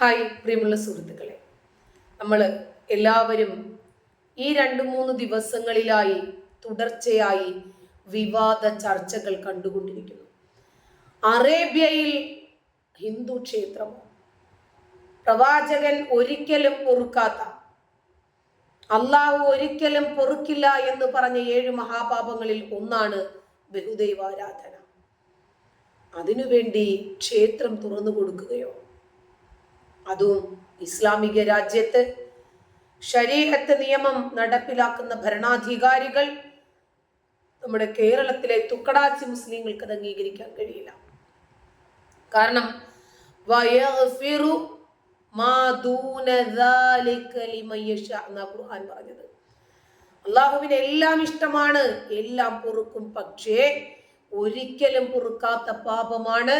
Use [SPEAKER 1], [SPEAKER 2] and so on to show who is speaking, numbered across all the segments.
[SPEAKER 1] Hi പ്രിയമുള്ള സുഹൃത്തുക്കളെ. നമ്മൾ എല്ലാവരും ഈ രണ്ട് മൂന്ന് ദിവസങ്ങളിലായി തുടർച്ചയായി വിവാദ ചർച്ചകൾ കണ്ടുകൊണ്ടിരിക്കുന്നു. അറേബ്യയിൽ ഹിന്ദു ക്ഷേത്രമോ? പ്രവാചകൻ ഒരിക്കലും പൊറുക്കാത്ത അള്ളാഹു ഒരിക്കലും പൊറുക്കില്ല എന്ന് പറഞ്ഞ ഏഴ് മഹാപാപങ്ങളിൽ ഒന്നാണ് ബഹുദൈവാരാധന. അതിനുവേണ്ടി ക്ഷേത്രം തുറന്നു കൊടുക്കുകയോ അതും ഇസ്ലാമിക രാജ്യത്ത്. ശരീരത്ത് നിയമം നടപ്പിലാക്കുന്ന ഭരണാധികാരികൾ നമ്മുടെ കേരളത്തിലെ തുക്കടാച്ചി മുസ്ലിങ്ങൾക്ക് അത് അംഗീകരിക്കാൻ കഴിയില്ല. കാരണം ഖുർആൻ പറഞ്ഞത്. അള്ളാഹുവിന് എല്ലാം ഇഷ്ടമാണ് എല്ലാം പൊറുക്കും. പക്ഷേ ഒരിക്കലും പൊറുക്കാത്ത പാപമാണ്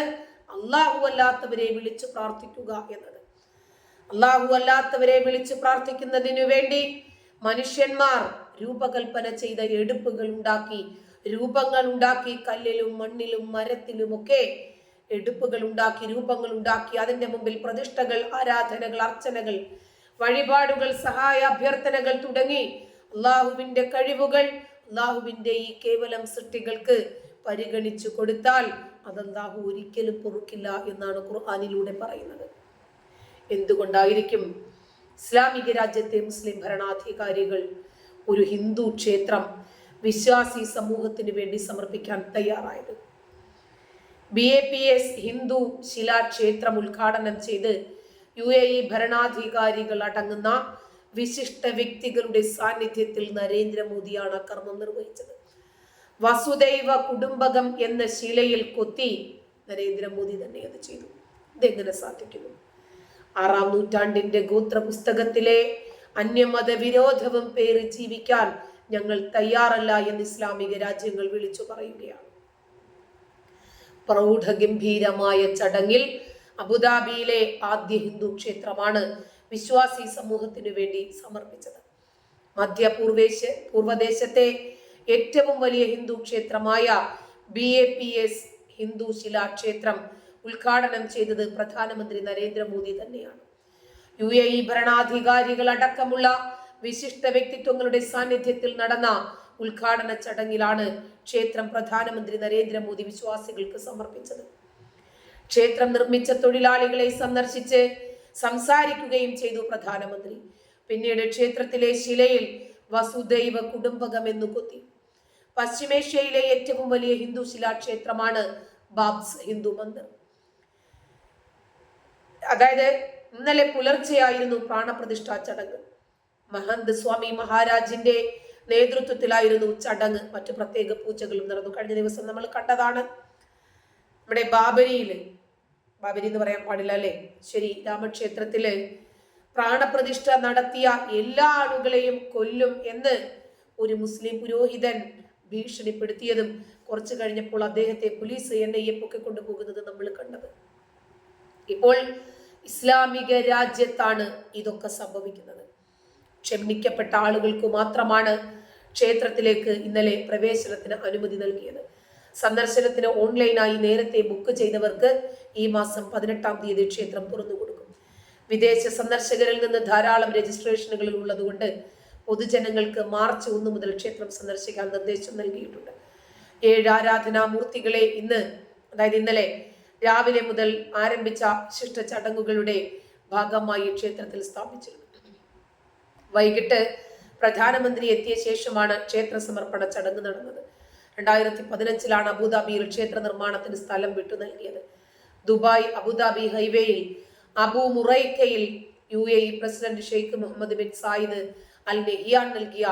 [SPEAKER 1] അള്ളാഹു അല്ലാത്തവരെ വിളിച്ചു പ്രാർത്ഥിക്കുക എന്നത്. അള്ളാഹു അല്ലാത്തവരെ വിളിച്ച് പ്രാർത്ഥിക്കുന്നതിനു വേണ്ടി മനുഷ്യന്മാർ രൂപകൽപ്പന ചെയ്ത എടുപ്പുകൾ ഉണ്ടാക്കി രൂപങ്ങൾ ഉണ്ടാക്കി കല്ലിലും മണ്ണിലും മരത്തിലുമൊക്കെ എടുപ്പുകൾ ഉണ്ടാക്കി രൂപങ്ങൾ ഉണ്ടാക്കി. അതിന്റെ മുമ്പിൽ പ്രതിഷ്ഠകൾ ആരാധനകൾ അർച്ചനകൾ വഴിപാടുകൾ സഹായ അഭ്യർത്ഥനകൾ തുടങ്ങി അള്ളാഹുവിന്റെ കഴിവുകൾ അള്ളാഹുവിന്റെ ഈ കേവലം സൃഷ്ടികൾക്ക് പരിഗണിച്ചു കൊടുത്താൽ അത് അള്ളാഹു ഒരിക്കലും പൊറുക്കില്ല എന്നാണ് ഖുർആാനിലൂടെ പറയുന്നത്. എന്തുകൊണ്ടായിരിക്കും ഇസ്ലാമിക രാജ്യത്തെ മുസ്ലിം ഭരണാധികാരികൾ ഒരു ഹിന്ദു ക്ഷേത്രം വിശ്വാസി സമൂഹത്തിന് വേണ്ടി സമർപ്പിക്കാൻ തയ്യാറായത്? ബി എ പി എസ് ഹിന്ദു ശിലാക്ഷേത്രം ഉദ്ഘാടനം ചെയ്ത് യു എ ഇ ഭരണാധികാരികൾ അടങ്ങുന്ന വിശിഷ്ട വ്യക്തികളുടെ സാന്നിധ്യത്തിൽ നരേന്ദ്രമോദിയാണ് കർമ്മം നിർവഹിച്ചത്. വസുദൈവ കുടുംബകം എന്ന ശിലയിൽ കൊത്തി നരേന്ദ്രമോദി തന്നെ അത് ചെയ്തു. ഇതെങ്ങനെ സാധിക്കുന്നു? ആറാം നൂറ്റാണ്ടിന്റെ ഗോത്ര പുസ്തകത്തിലെ അന്യമത വിരോധവും പേര് ജീവിക്കാൻ ഞങ്ങൾ തയ്യാറല്ല എന്ന് ഇസ്ലാമിക രാജ്യങ്ങൾ വിളിച്ചു പറയുകയാണ്. പ്രൗഢഗംഭീരമായ ചടങ്ങിൽ അബുദാബിയിലെ ആദ്യ ഹിന്ദു ക്ഷേത്രമാണ് വിശ്വാസി സമൂഹത്തിനു വേണ്ടി സമർപ്പിച്ചത്. മധ്യപൂർവേശ പൂർവദേശത്തെ ഏറ്റവും വലിയ ഹിന്ദു ക്ഷേത്രമായ ബി എ പി എസ് ഹിന്ദു ശിലാക്ഷേത്രം ഉദ്ഘാടനം ചെയ്തത് പ്രധാനമന്ത്രി നരേന്ദ്രമോദി തന്നെയാണ്. യു എ ഇ ഭരണാധികാരികൾ അടക്കമുള്ള വിശിഷ്ട വ്യക്തിത്വങ്ങളുടെ സാന്നിധ്യത്തിൽ നടന്ന ഉദ്ഘാടന ചടങ്ങിലാണ് ക്ഷേത്രം പ്രധാനമന്ത്രി നരേന്ദ്രമോദി വിശ്വാസികൾക്ക് സമർപ്പിച്ചത്. ക്ഷേത്രം നിർമ്മിച്ച തൊഴിലാളികളെ സന്ദർശിച്ച് സംസാരിക്കുകയും ചെയ്തു പ്രധാനമന്ത്രി. പിന്നീട് ക്ഷേത്രത്തിലെ ശിലയിൽ വസുദൈവ കുടുംബകം എന്ന് കൊത്തി. പശ്ചിമേഷ്യയിലെ ഏറ്റവും വലിയ ഹിന്ദു ശിലാക്ഷേത്രമാണ് ബാബ്സ് ഹിന്ദു മന്ദിർ. അതായത് ഇന്നലെ പുലർച്ചെയായിരുന്നു പ്രാണപ്രതിഷ്ഠാ ചടങ്ങ്. മഹന്ത് സ്വാമി മഹാരാജിന്റെ നേതൃത്വത്തിലായിരുന്നു ചടങ്ങ്. മറ്റു പ്രത്യേക പൂജകളും നടന്നു. കഴിഞ്ഞ ദിവസം നമ്മൾ കണ്ടതാണ്. നമ്മുടെ ബാബരിയിൽ ബാബരി എന്ന് പറയാൻ പാടില്ല അല്ലേ? ശരി രാമക്ഷേത്രത്തിൽ പ്രാണപ്രതിഷ്ഠ നടത്തിയ എല്ലാ ആളുകളെയും കൊല്ലും എന്ന് ഒരു മുസ്ലിം പുരോഹിതൻ ഭീഷണിപ്പെടുത്തിയതും കുറച്ചു കഴിഞ്ഞപ്പോൾ അദ്ദേഹത്തെ പോലീസ് എൻ ഐ എ പൊക്കിക്കൊണ്ടുപോകുന്നത് നമ്മൾ കണ്ടത്. ഇപ്പോൾ ഇസ്ലാമിക രാജ്യത്താണ് ഇതൊക്കെ സംഭവിക്കുന്നത്. ക്ഷമിക്കപ്പെട്ട ആളുകൾക്ക് മാത്രമാണ് ക്ഷേത്രത്തിലേക്ക് ഇന്നലെ പ്രവേശനത്തിന് അനുമതി നൽകിയത്. സന്ദർശനത്തിന് ഓൺലൈനായി നേരത്തെ ബുക്ക് ചെയ്തവർക്ക് ഈ മാസം പതിനെട്ടാം തീയതി ക്ഷേത്രം തുറന്നു കൊടുക്കും. വിദേശ സന്ദർശകരിൽ നിന്ന് ധാരാളം രജിസ്ട്രേഷനുകളിൽ ഉള്ളതുകൊണ്ട് പൊതുജനങ്ങൾക്ക് മാർച്ച് ഒന്ന് മുതൽ ക്ഷേത്രം സന്ദർശിക്കാൻ നിർദ്ദേശം നൽകിയിട്ടുണ്ട്. ഏഴ് ആരാധനാ മൂർത്തികളെ ഇന്ന് അതായത് ഇന്നലെ രാവിലെ മുതൽ ആരംഭിച്ച വിശിഷ്ട ചടങ്ങുകളുടെ ഭാഗമായി ക്ഷേത്രത്തിൽ സ്ഥാപിച്ചിരുന്നു. വൈകിട്ട് പ്രധാനമന്ത്രി എത്തിയ ശേഷമാണ് ക്ഷേത്ര സമർപ്പണ ചടങ്ങ് നടന്നത്. രണ്ടായിരത്തി പതിനഞ്ചിലാണ് അബുദാബിയിൽ ക്ഷേത്ര നിർമ്മാണത്തിന് സ്ഥലം വിട്ടു നൽകിയത്. ദുബായ് അബുദാബി ഹൈവേയിൽ Abu മുറൈക്കയിൽ U A E president Sheikh Mohammed bin Zayed Al Nahyan നൽകിയ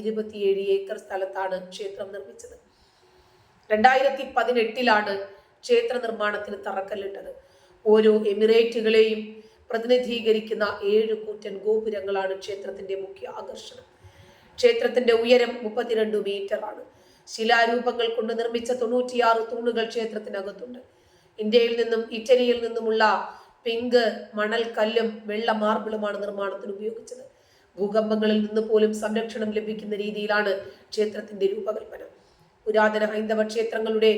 [SPEAKER 1] ഇരുപത്തിയേഴ് ഏക്കർ സ്ഥലത്താണ് ക്ഷേത്രം നിർമ്മിച്ചത്. രണ്ടായിരത്തി പതിനെട്ടിലാണ് ക്ഷേത്ര നിർമ്മാണത്തിന് തറക്കല്ലിട്ടത്. ഓരോ എമിറേറ്റുകളെയും പ്രതിനിധീകരിക്കുന്ന ഏഴ് കൂറ്റൻ ഗോപുരങ്ങളാണ് ക്ഷേത്രത്തിന്റെ മുഖ്യ ആകർഷണം. ക്ഷേത്രത്തിന്റെ ഉയരം മുപ്പത്തിരണ്ട് ആണ് ശിലാരൂപങ്ങൾ കൊണ്ട് നിർമ്മിച്ച തൊണ്ണൂറ്റിയാറ് തൂണുകൾ ക്ഷേത്രത്തിനകത്തുണ്ട്. ഇന്ത്യയിൽ നിന്നും ഇറ്റലിയിൽ നിന്നുമുള്ള പിങ്ക് മണൽ കല്ലും വെള്ള മാർബിളുമാണ് നിർമ്മാണത്തിന് ഉപയോഗിച്ചത്. ഭൂകമ്പങ്ങളിൽ നിന്ന് പോലും സംരക്ഷണം ലഭിക്കുന്ന രീതിയിലാണ് ക്ഷേത്രത്തിന്റെ രൂപകൽപ്പന. പുരാതന ഹൈന്ദവ ക്ഷേത്രങ്ങളുടെ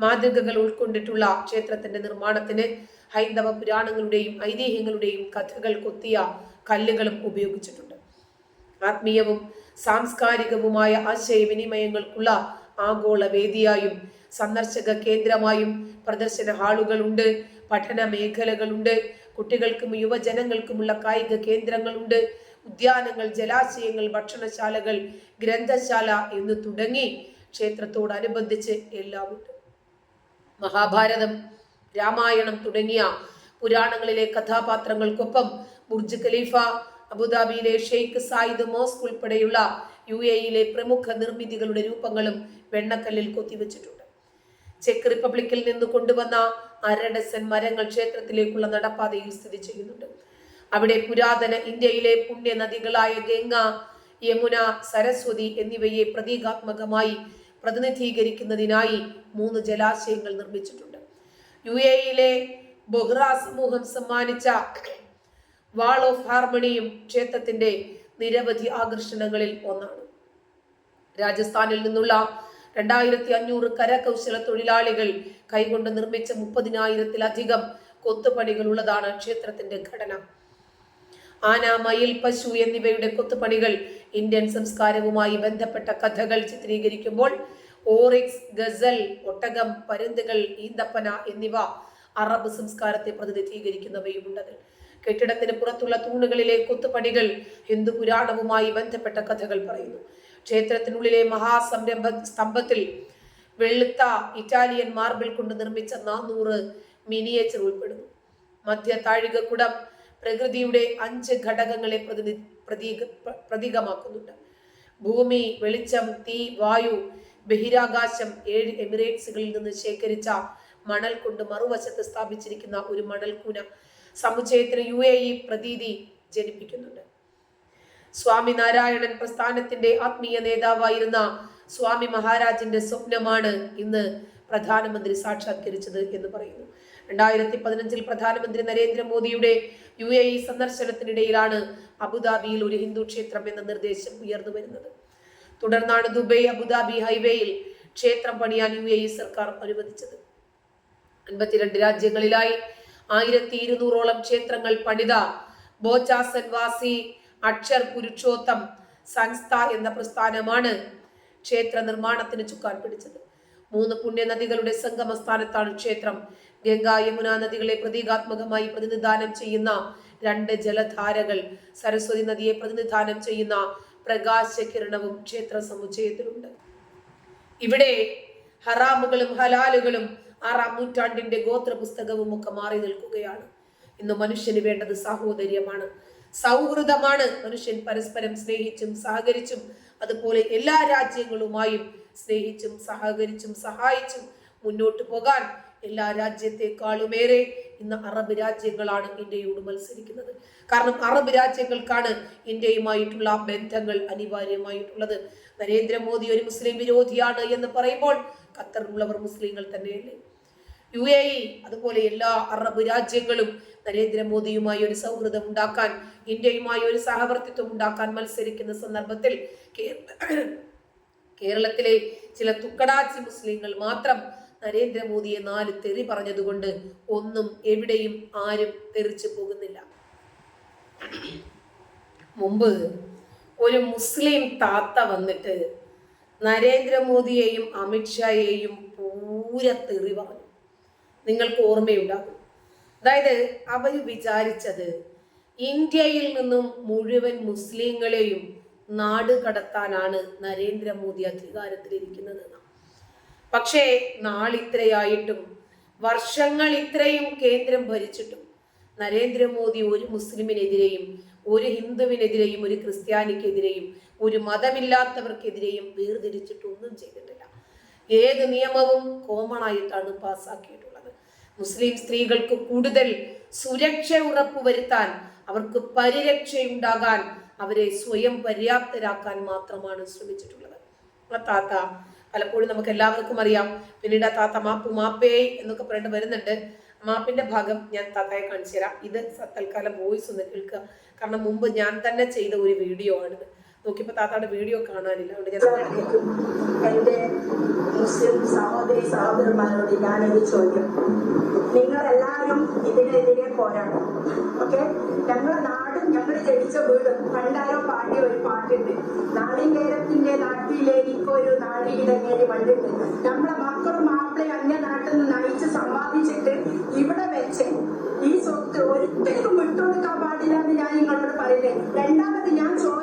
[SPEAKER 1] മാതൃകകൾ ഉൾക്കൊണ്ടിട്ടുള്ള ക്ഷേത്രത്തിന്റെ നിർമ്മാണത്തിന് ഹൈന്ദവ പുരാണങ്ങളുടെയും ഐതിഹ്യങ്ങളുടെയും കഥകൾ കൊത്തിയ കല്ലുകളും ഉപയോഗിച്ചിട്ടുണ്ട്. ആത്മീയവും സാംസ്കാരികവുമായ ആശയവിനിമയങ്ങൾക്കുള്ള ആഗോള വേദിയായും സന്ദർശക കേന്ദ്രമായും പ്രദർശന ഹാളുകളുണ്ട് പഠന മേഖലകളുണ്ട് കുട്ടികൾക്കും യുവജനങ്ങൾക്കുമുള്ള കായിക കേന്ദ്രങ്ങളുണ്ട് ഉദ്യാനങ്ങൾ ജലാശയങ്ങൾ ഭക്ഷണശാലകൾ ഗ്രന്ഥശാല എന്ന് തുടങ്ങി ക്ഷേത്രത്തോടനുബന്ധിച്ച് എല്ലാമുണ്ട്. മഹാഭാരതം രാമായണം തുടങ്ങിയ പുരാണങ്ങളിലെ കഥാപാത്രങ്ങൾക്കൊപ്പം ബുർജ് ഖലീഫ അബുദാബിയിലെ ഷെയ്ഖ് സായിദ് മോസ്ക് ഉൾപ്പെടെയുള്ള യു എയിലെ പ്രമുഖ നിർമ്മിതികളുടെ രൂപങ്ങളും വെണ്ണക്കല്ലിൽ കൊത്തിവെച്ചിട്ടുണ്ട്. ചെക്ക് റിപ്പബ്ലിക്കിൽ നിന്ന് കൊണ്ടുവന്ന അരഡസൻ മരങ്ങൾ ക്ഷേത്രത്തിലേക്കുള്ള നടപ്പാതയിൽ സ്ഥിതി ചെയ്യുന്നുണ്ട്. അവിടെ പുരാതന ഇന്ത്യയിലെ പുണ്യ നദികളായ ഗംഗ യമുന സരസ്വതി എന്നിവയെ പ്രതീകാത്മകമായി പ്രതിനിധീകരിക്കുന്നതിനായി മൂന്ന് ജലാശയങ്ങൾ നിർമ്മിച്ചിട്ടുണ്ട്. യു എയിലെ ബൊഹ്റ സമൂഹം സമ്മാനിച്ച വാൾ ഓഫ് ഹാർമണിയും ക്ഷേത്രത്തിന്റെ നിരവധി ആകർഷണങ്ങളിൽ ഒന്നാണ്. രാജസ്ഥാനിൽ നിന്നുള്ള രണ്ടായിരത്തി അഞ്ഞൂറ് കരകൗശല തൊഴിലാളികൾ കൈകൊണ്ട് നിർമ്മിച്ച മുപ്പതിനായിരത്തിലധികം കൊത്തുപണികൾ ഉള്ളതാണ് ക്ഷേത്രത്തിന്റെ ഘടന. ആന മയിൽ പശു എന്നിവയുടെ കൊത്തുപണികൾ ഇന്ത്യൻ സംസ്കാരവുമായി ബന്ധപ്പെട്ട കഥകൾ ചിത്രീകരിക്കുമ്പോൾ ഓറിക്സ് ഗസൽ ഒട്ടകം പരുന്തുകൾ ഈന്തപ്പന എന്നിവ അറബ് സംസ്കാരത്തെ പ്രതിനിധീകരിക്കുന്നവയുമുണ്ട് കെട്ടിടത്തിന് പുറത്തുള്ള തൂണുകളിലെ കൊത്തുപണികൾ ഹിന്ദു പുരാണവുമായി ബന്ധപ്പെട്ട കഥകൾ പറയുന്നു. ക്ഷേത്രത്തിനുള്ളിലെ മഹാസംരംഭ സ്തംഭത്തിൽ വെളുത്ത ഇറ്റാലിയൻ മാർബിൾ കൊണ്ട് നിർമ്മിച്ച നാനൂറ് മിനിയേച്ചർ ഉൾപ്പെടുന്നു. മധ്യ താഴികക്കുടം പ്രകൃതിയുടെ അഞ്ച് ഘടകങ്ങളെ പ്രതി പ്രതീക പ്രതീകമാക്കുന്നുണ്ട്. ഭൂമി വെളിച്ചം തീ വായു ബഹിരാകാശം ഏഴ് എമിറേറ്റ്സുകളിൽ നിന്ന് ശേഖരിച്ച മണൽ കൊണ്ട് മറുവശത്ത് സ്ഥാപിച്ചിരിക്കുന്ന ഒരു മണൽക്കൂന സമുച്ചയത്തിന് യു എ ഇ പ്രതീതി ജനിപ്പിക്കുന്നുണ്ട്. സ്വാമി നാരായണൻ പ്രസ്ഥാനത്തിന്റെ ആത്മീയ നേതാവായിരുന്ന സ്വാമി മഹാരാജിന്റെ സ്വപ്നമാണ് ഇന്ന് പ്രധാനമന്ത്രി സാക്ഷാത്കരിച്ചത് എന്ന് പറയുന്നു. രണ്ടായിരത്തി പതിനഞ്ചിൽ പ്രധാനമന്ത്രി നരേന്ദ്രമോദിയുടെ യു എ ഇ സന്ദർശനത്തിനിടയിലാണ് അബുദാബിയിൽ ഒരു ഹിന്ദു ക്ഷേത്രം എന്ന നിർദ്ദേശം ഉയർന്നു വരുന്നത്. തുടർന്നാണ് ദുബൈ അബുദാബി ഹൈവേയിൽ ക്ഷേത്രം പണിയാൻ യു എ ഇ സർക്കാർ അനുവദിച്ചത്. അൻപത്തിരണ്ട് രാജ്യങ്ങളിലായി ആയിരത്തി ഇരുന്നൂറോളം ക്ഷേത്രങ്ങൾ പണിത ബോച്ചാസൻ വാസി അക്ഷർ പുരുഷോത്തം സംസ്ഥ എന്ന പ്രസ്ഥാനമാണ് ക്ഷേത്ര നിർമ്മാണത്തിന് ചുക്കാൻ പിടിച്ചത്. മൂന്ന് പുണ്യനദികളുടെ സംഗമ സ്ഥാനത്താണ് ക്ഷേത്രം. ഗംഗ യമുന നദികളെ പ്രതീകാത്മകമായി പ്രതിനിധാനം ചെയ്യുന്ന രണ്ട് ജലധാരകൾ. സരസ്വതി നദിയെ പ്രതിനിധാനം ചെയ്യുന്ന പ്രകാശകിരണവും ക്ഷേത്ര സമുച്ചയത്തിലുണ്ട്. ഇവിടെ ഹറാമുകളും ഹലാലുകളും ആറാം നൂറ്റാണ്ടിന്റെ ഗോത്ര പുസ്തകവും ഒക്കെ മാറി നിൽക്കുകയാണ്. ഇന്ന് മനുഷ്യന് വേണ്ടത് സാഹോദര്യമാണ്. സൗഹൃദമാണ്. മനുഷ്യൻ പരസ്പരം സ്നേഹിച്ചും സഹകരിച്ചും അതുപോലെ എല്ലാ രാജ്യങ്ങളുമായും സ്നേഹിച്ചും സഹകരിച്ചും സഹായിച്ചും മുന്നോട്ട് പോകാൻ എല്ലാ രാജ്യത്തെക്കാളുമേറെ ഇന്ന് അറബ് രാജ്യങ്ങളാണ് ഇന്ത്യയോട് മത്സരിക്കുന്നത്. കാരണം അറബ് രാജ്യങ്ങൾക്കാണ് ഇന്ത്യയുമായിട്ടുള്ള ബന്ധങ്ങൾ അനിവാര്യമായിട്ടുള്ളത്. നരേന്ദ്രമോദി ഒരു മുസ്ലിം വിരോധിയാണ് എന്ന് പറയുമ്പോൾ ഖത്തറിലുള്ളവർ മുസ്ലിങ്ങൾ തന്നെയല്ലേ? യു എ ഇ അതുപോലെ എല്ലാ അറബ് രാജ്യങ്ങളും നരേന്ദ്രമോദിയുമായി ഒരു സൗഹൃദം ഉണ്ടാക്കാൻ ഇന്ത്യയുമായി ഒരു സഹവർത്തിത്വം ഉണ്ടാക്കാൻ മത്സരിക്കുന്ന സന്ദർഭത്തിൽ കേരളത്തിലെ ചില തുക്കടാച്ചി മുസ്ലിങ്ങൾ മാത്രം നരേന്ദ്രമോദിയെ നാല് തെറി പറഞ്ഞതുകൊണ്ട് ഒന്നും എവിടെയും ആരും തെറിച്ചു പോകുന്നില്ല. മുമ്പ് ഒരു മുസ്ലിം താത്ത വന്നിട്ട് നരേന്ദ്രമോദിയെയും അമിത്ഷായെയും പൂര തെറി പറഞ്ഞു. നിങ്ങൾക്ക് ഓർമ്മയുണ്ടാകും. അതായത് അവർ വിചാരിച്ചത് ഇന്ത്യയിൽ നിന്നും മുഴുവൻ മുസ്ലിങ്ങളെയും നാട് കടത്താനാണ് നരേന്ദ്രമോദി അധികാരത്തിലിരിക്കുന്നത് പക്ഷേ നാളിത്രയായിട്ടും വർഷങ്ങൾ ഇത്രയും കേന്ദ്രം ഭരിച്ചിട്ടും നരേന്ദ്രമോദി ഒരു മുസ്ലിമിനെതിരെയും ഒരു ഹിന്ദുവിനെതിരെയും ഒരു ക്രിസ്ത്യാനിക്കെതിരെയും ഒരു മതമില്ലാത്തവർക്കെതിരെയും വേർതിരിച്ചിട്ടൊന്നും ചെയ്തിട്ടില്ല. ഏത് നിയമവും കോമൺ ആയിട്ടാണ് പാസ്സാക്കിയിട്ടുള്ളത്. മുസ്ലിം സ്ത്രീകൾക്ക് കൂടുതൽ സുരക്ഷ ഉറപ്പുവരുത്താൻ അവർക്ക് പരിരക്ഷയുണ്ടാകാൻ അവരെ സ്വയം പര്യാപ്തരാക്കാൻ മാത്രമാണ് ശ്രമിച്ചിട്ടുള്ളത്. ആ താത്ത പലപ്പോഴും നമുക്ക് എല്ലാവർക്കും അറിയാം. പിന്നീട് ആ താത്ത മാപ്പു മാപ്പേ എന്നൊക്കെ പറഞ്ഞിട്ട് വരുന്നുണ്ട്. മാപ്പിന്റെ ഭാഗം ഞാൻ താത്തയെ കാണിച്ചു തരാം ഇത് തൽക്കാലം വോയിസ് ഒന്ന് കേൾക്കുക. കാരണം മുമ്പ് ഞാൻ തന്നെ ചെയ്ത ഒരു വീഡിയോ ആണിത്. നോക്കിയപ്പോൾ താത്താടെ വീഡിയോ കാണാനില്ല. അതുകൊണ്ട് ഞാൻ
[SPEAKER 2] എന്റെ മുസ്ലിം സഹോദരി സഹോദരന്മാരോട് ഞാനൊരു ചോദ്യം. നിങ്ങൾ എല്ലാവരും ഇതിനെതിരെ പോരാടും. ഓക്കെ ഞങ്ങളുടെ നാടും ഞങ്ങൾ ജനിച്ച വീടും പണ്ടാരോ പാടിയ ഒരു പാട്ടുണ്ട്. നാളികേരത്തിന്റെ നാട്ടിലേക്കൊരു നാടിയിടങ്ങേരി വണ്ടിട്ട് നമ്മളെ മക്കളും മാപ്പിളെ അന്യ നാട്ടിൽ നിന്ന് നയിച്ച് സമ്പാദിച്ചിട്ട് ഇവിടെ വെച്ച് ഈ സ്വത്ത് ഒരിക്കലും വിട്ടുകൊടുക്കാൻ പാടില്ല എന്ന് ഞാൻ നിങ്ങളോട് പറയുന്നത് രണ്ടാമത് ഞാൻ ചോദിക്കുന്ന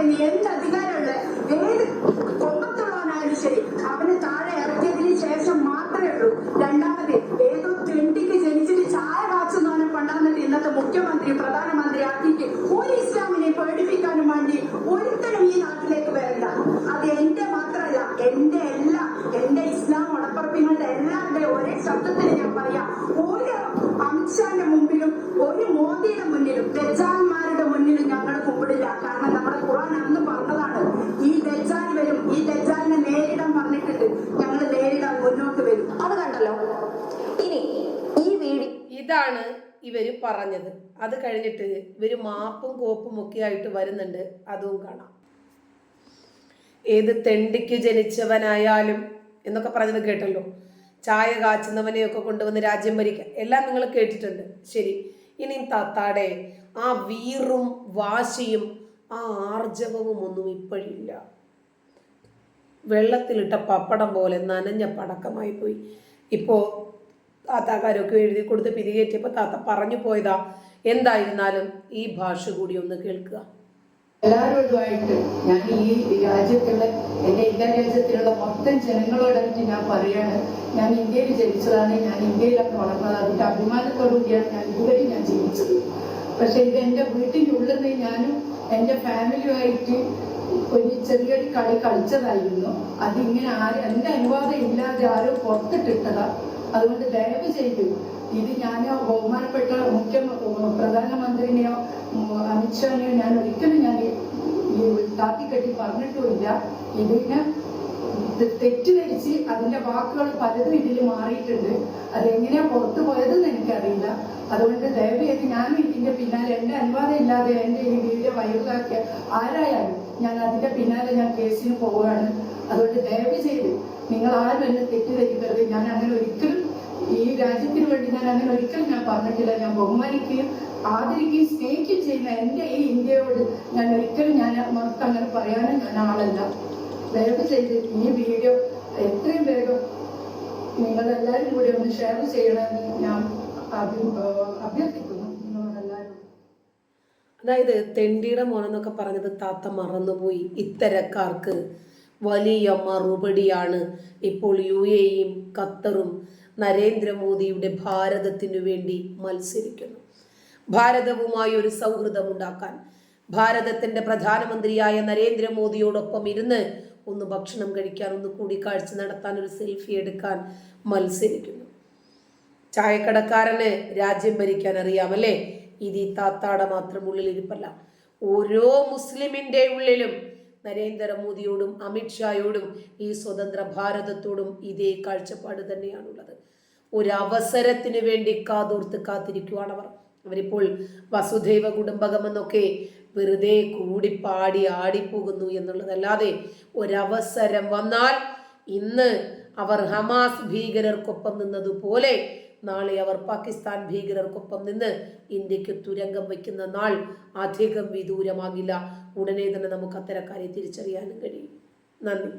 [SPEAKER 2] ഇസ്ലാമിനെ എന്ത് അധികാരമുള്ള ഏത് കൊമ്പത്തുള്ളവനായാലും ശരി അവനെ താഴെ ഇറക്കിയതിന് ശേഷം മാത്രമേ ഉള്ളൂ. രണ്ടാമത് ഏതോ തെണ്ടിക്ക് ജനിച്ചിട്ട് ചായ കാച്ചുന്നവനെ കൊണ്ടാന്നിട്ട് ഇന്നത്തെ മുഖ്യമന്ത്രി പ്രധാനമന്ത്രി ആക്കിയിട്ട് ഒരു ഇസ്ലാമിനെ പേടിപ്പിക്കാനും വേണ്ടി ഒരുത്തരും ഈ നാട്ടിലേക്ക് വരണ്ട. അത് എന്റെ മാത്രമല്ല എന്റെ എല്ലാ എന്റെ ഇസ്ലാം ഉടപ്പറപ്പിങ്ങളുടെ എല്ലാവരുടെ ഒരേ ശബ്ദത്തിൽ ഞാൻ പറയാം. ഒരു അമിത്ഷാന്റെ മുമ്പിലും ഒരു മോദിയുടെ മുന്നിലും ദജാന്മാരുടെ മുന്നിലും കൂടില്ല. കാരണം നമ്മുടെ ഖുർആൻ അന്ന് പറഞ്ഞതാണ് ഈ ദജാൽ വരും ഈ ദജാലിനെ നേരിടാൻ പറഞ്ഞിട്ടുണ്ട്. ഞങ്ങൾ നേരിടാൻ മുന്നോട്ട് വരും. അത് കണ്ടല്ലോ? ഇനി ഈ വീടി
[SPEAKER 1] ഇതാണ് ഇവർ പറഞ്ഞത്. അത് കഴിഞ്ഞിട്ട് ഇവർ മാപ്പും കോപ്പും ഒക്കെ ആയിട്ട് വരുന്നുണ്ട്. അതും കാണാം. ഏത് തെണ്ടിക്ക് ജനിച്ചവനായാലും എന്നൊക്കെ പറഞ്ഞത് കേട്ടല്ലോ. ചായ കാച്ചുന്നവനെയൊക്കെ കൊണ്ടുവന്ന് രാജ്യം ഭരിക്കുക എല്ലാം നിങ്ങൾ കേട്ടിട്ടുണ്ട്. ശരി. ഇനിയും താത്താടെ ആ വീറും വാശിയും ആ ആർജവവും ഒന്നും ഇപ്പോഴില്ല. വെള്ളത്തിലിട്ട പപ്പടം പോലെ നനഞ്ഞ പടക്കമായി പോയി. ഇപ്പോൾ താത്താക്കാരൊക്കെ എഴുതി കൊടുത്ത് പിരികേറ്റിയപ്പോൾ താത്ത പറഞ്ഞു പോയതാ എന്തായിരുന്നാലും ഈ ഭാഷ കൂടി ഒന്ന് കേൾക്കുക.
[SPEAKER 3] എല്ലാവരോടുമായിട്ട് ഞാൻ ഈ രാജ്യത്തുള്ള എന്റെ ഇന്ത്യ രാജ്യത്തിലുള്ള മൊത്തം ജനങ്ങളോടായിട്ട് ഞാൻ പറയാണ് ഞാൻ ഇന്ത്യയിൽ ജനിച്ചതാണ് ഞാൻ ഇന്ത്യയിലൊക്കെ വളർന്നത് അതിന്റെ അഭിമാനത്തോടു കൂടിയാണ് ഞാൻ ഇതുവരെ ഞാൻ ജീവിച്ചത്. പക്ഷെ ഇത് എന്റെ വീട്ടിനുള്ളിൽ നിന്ന് ഞാനും എന്റെ ഫാമിലിയുമായിട്ട് ഒരു ചെറിയൊരു കളി കളിച്ചതായിരുന്നു. അതിങ്ങനെ ആരും എന്റെ അനുവാദം ഇല്ലാതെ ആരും പുറത്തിട്ടിട്ടതാ. അതുകൊണ്ട് ദയവ് ചെയ്ത് ഇത് ഞാൻ ബഹുമാനപ്പെട്ട മുഖ്യ പ്രധാനമന്ത്രിനെയോ അമിത്ഷാനെയോ ഞാൻ ഒരിക്കലും ഞാൻ ഈ താത്തിക്കെട്ടി പറഞ്ഞിട്ടുമില്ല. ഇതിന് ഇത് തെറ്റിദ്ധരിച്ച് അതിന്റെ വാക്കുകൾ പലതും ഇതിൽ മാറിയിട്ടുണ്ട്. അതെങ്ങനെയാ പുറത്തു പോയതെന്ന് എനിക്കറിയില്ല. അതുകൊണ്ട് ദയവ് ഞാൻ ഞാനും ഇതിന്റെ പിന്നാലെ എന്റെ അനുവാദം ഇല്ലാതെ എന്റെ ഈ വീഡിയോ വൈറലാക്കിയ ആരായാലും ഞാൻ അതിന്റെ പിന്നാലെ ഞാൻ കേസിന് പോവുകയാണ്. അതുകൊണ്ട് ദയവ് ചെയ്ത് നിങ്ങൾ ആരും എന്നെ തെറ്റിദ്ധരിക്കരുത്. ഞാൻ അങ്ങനെ ഒരിക്കലും ഈ രാജ്യത്തിന് വേണ്ടി ഞാൻ അങ്ങനെ ഒരിക്കലും ഞാൻ പറഞ്ഞിട്ടില്ല. ഞാൻ ബഹുമാനിക്കുകയും ആദരിക്കുകയും സ്നേഹിക്കുകയും ചെയ്യുന്ന എന്റെ ഈ ഇന്ത്യയോട് ഞാൻ ഒരിക്കലും ഞാൻ മറക്കങ്ങനെ പറയാനും ഞാൻ ആളല്ല. ദയവ് ചെയ്ത്. ഈ വീഡിയോ എത്രയും വേഗം നിങ്ങളെല്ലാവരും കൂടി ഒന്ന് ഷെയർ ചെയ്യണമെന്ന് ഞാൻ അഭി അഭ്യർത്ഥിക്കുന്നു.
[SPEAKER 1] അതായത് തെണ്ടിയുടെ മോനെന്നൊക്കെ പറഞ്ഞത് താത്ത മറന്നുപോയി. ഇത്തരക്കാർക്ക് വലിയ മറുപടിയാണ് ഇപ്പോൾ യു എയും ഖത്തറും നരേന്ദ്രമോദിയുടെ ഭാരതത്തിനു വേണ്ടി മത്സരിക്കുന്നു ഭാരതവുമായി ഒരു സൗഹൃദമുണ്ടാക്കാൻ ഭാരതത്തിന്റെ പ്രധാനമന്ത്രിയായ നരേന്ദ്രമോദിയോടൊപ്പം ഇരുന്ന് ഒന്ന് ഭക്ഷണം കഴിക്കാൻ ഒന്ന് കൂടിക്കാഴ്ച നടത്താൻ ഒരു സെൽഫി എടുക്കാൻ മത്സരിക്കുന്നു. ചായക്കടക്കാരന് രാജ്യം ഭരിക്കാൻ അറിയാം അല്ലേ? ഇത് ഈ താത്താടെ മാത്രം ഉള്ളിലിരിപ്പല്ല ഓരോ മുസ്ലിമിന്റെ ഉള്ളിലും നരേന്ദ്രമോദിയോടും അമിത്ഷായോടും ഈ സ്വതന്ത്ര ഭാരതത്തോടും ഇതേ കാഴ്ചപ്പാട് തന്നെയാണുള്ളത്. ഒരവസരത്തിന് വേണ്ടി കാതോർത്ത് അവർ. അവരിപ്പോൾ വസുദൈവ കുടുംബകം എന്നൊക്കെ വെറുതെ കൂടിപ്പാടി പാടി ആടിപ്പോകുന്നു എന്നുള്ളതല്ലാതെ ഒരവസരം വന്നാൽ ഇന്ന് അവർ ഹമാസ് ഭീകരർക്കൊപ്പം നിന്നതുപോലെ നാളെ അവർ പാകിസ്ഥാൻ ഭീകരർക്കൊപ്പം നിന്ന് ഇന്ത്യയ്ക്ക് തുരങ്കം വയ്ക്കുന്ന നാൾ അധികം വിദൂരമാകില്ല. ഉടനെ തന്നെ നമുക്ക് അത്തരക്കാരെ തിരിച്ചറിയാനും കഴിയും. നന്ദി.